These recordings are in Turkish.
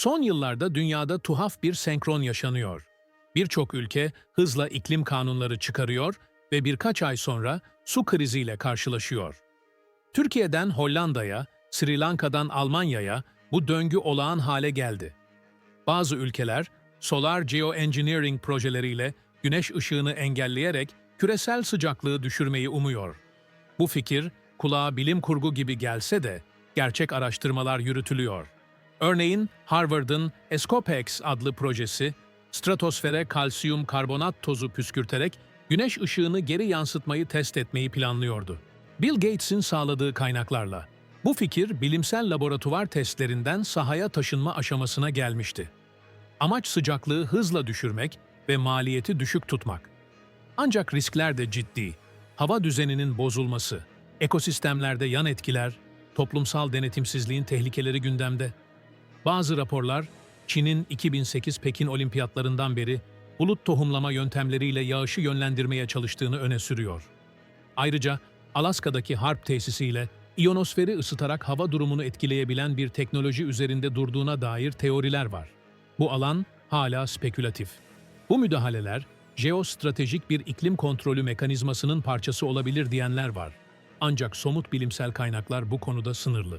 Son yıllarda dünyada tuhaf bir senkron yaşanıyor. Birçok ülke hızla iklim kanunları çıkarıyor ve birkaç ay sonra su kriziyle karşılaşıyor. Türkiye'den Hollanda'ya, Sri Lanka'dan Almanya'ya bu döngü olağan hale geldi. Bazı ülkeler solar geoengineering projeleriyle güneş ışığını engelleyerek küresel sıcaklığı düşürmeyi umuyor. Bu fikir kulağa bilim kurgu gibi gelse de gerçek araştırmalar yürütülüyor. Örneğin Harvard'ın ESCOPEX adlı projesi stratosfere kalsiyum karbonat tozu püskürterek güneş ışığını geri yansıtmayı test etmeyi planlıyordu. Bill Gates'in sağladığı kaynaklarla bu fikir bilimsel laboratuvar testlerinden sahaya taşınma aşamasına gelmişti. Amaç sıcaklığı hızla düşürmek ve maliyeti düşük tutmak. Ancak riskler de ciddi. Hava düzeninin bozulması, ekosistemlerde yan etkiler, toplumsal denetimsizliğin tehlikeleri gündemde. Bazı raporlar, Çin'in 2008 Pekin olimpiyatlarından beri bulut tohumlama yöntemleriyle yağışı yönlendirmeye çalıştığını öne sürüyor. Ayrıca Alaska'daki harp tesisiyle iyonosferi ısıtarak hava durumunu etkileyebilen bir teknoloji üzerinde durduğuna dair teoriler var. Bu alan hala spekülatif. Bu müdahaleler, jeostratejik bir iklim kontrolü mekanizmasının parçası olabilir diyenler var. Ancak somut bilimsel kaynaklar bu konuda sınırlı.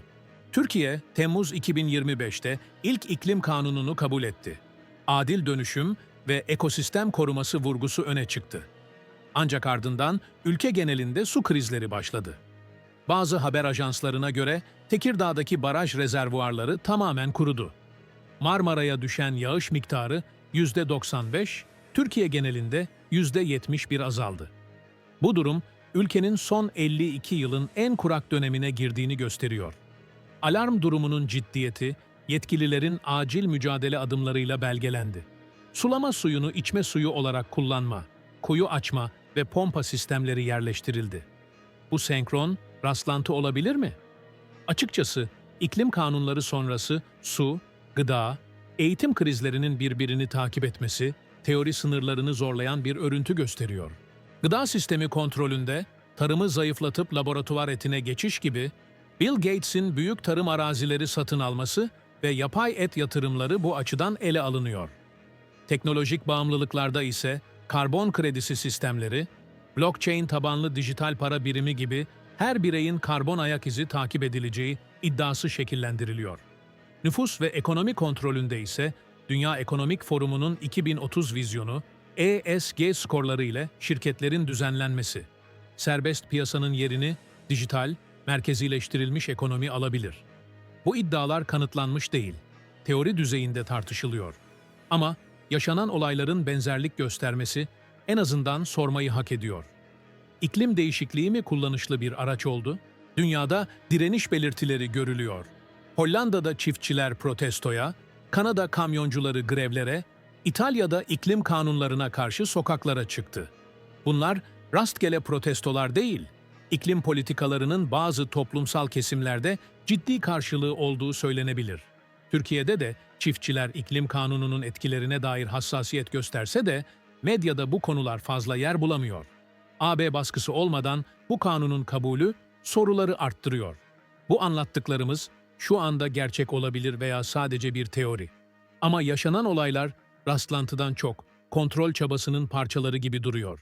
Türkiye, Temmuz 2025'te ilk iklim kanununu kabul etti. Adil dönüşüm ve ekosistem koruması vurgusu öne çıktı. Ancak ardından ülke genelinde su krizleri başladı. Bazı haber ajanslarına göre Tekirdağ'daki baraj rezervuarları tamamen kurudu. Marmara'ya düşen yağış miktarı %95, Türkiye genelinde %71 azaldı. Bu durum, ülkenin son 52 yılın en kurak dönemine girdiğini gösteriyor. Alarm durumunun ciddiyeti, yetkililerin acil mücadele adımlarıyla belgelendi. Sulama suyunu içme suyu olarak kullanma, kuyu açma ve pompa sistemleri yerleştirildi. Bu senkron, rastlantı olabilir mi? Açıkçası iklim kanunları sonrası su, gıda, eğitim krizlerinin birbirini takip etmesi, teori sınırlarını zorlayan bir örüntü gösteriyor. Gıda sistemi kontrolünde, tarımı zayıflatıp laboratuvar etine geçiş gibi, Bill Gates'in büyük tarım arazileri satın alması ve yapay et yatırımları bu açıdan ele alınıyor. Teknolojik bağımlılıklarda ise karbon kredisi sistemleri, blockchain tabanlı dijital para birimi gibi her bireyin karbon ayak izi takip edileceği iddiası şekillendiriliyor. Nüfus ve ekonomi kontrolünde ise Dünya Ekonomik Forumu'nun 2030 vizyonu, ESG skorları ile şirketlerin düzenlenmesi, serbest piyasanın yerini dijital, merkezileştirilmiş ekonomi alabilir. Bu iddialar kanıtlanmış değil, teori düzeyinde tartışılıyor. Ama yaşanan olayların benzerlik göstermesi en azından sormayı hak ediyor. İklim değişikliği mi kullanışlı bir araç oldu? Dünyada direniş belirtileri görülüyor. Hollanda'da çiftçiler protestoya, Kanada kamyoncuları grevlere, İtalya'da iklim kanunlarına karşı sokaklara çıktı. Bunlar rastgele protestolar değil, iklim politikalarının bazı toplumsal kesimlerde ciddi karşılığı olduğu söylenebilir. Türkiye'de de çiftçiler iklim kanununun etkilerine dair hassasiyet gösterse de medyada bu konular fazla yer bulamıyor. AB baskısı olmadan bu kanunun kabulü soruları arttırıyor. Bu anlattıklarımız şu anda gerçek olabilir veya sadece bir teori. Ama yaşanan olaylar rastlantıdan çok kontrol çabasının parçaları gibi duruyor.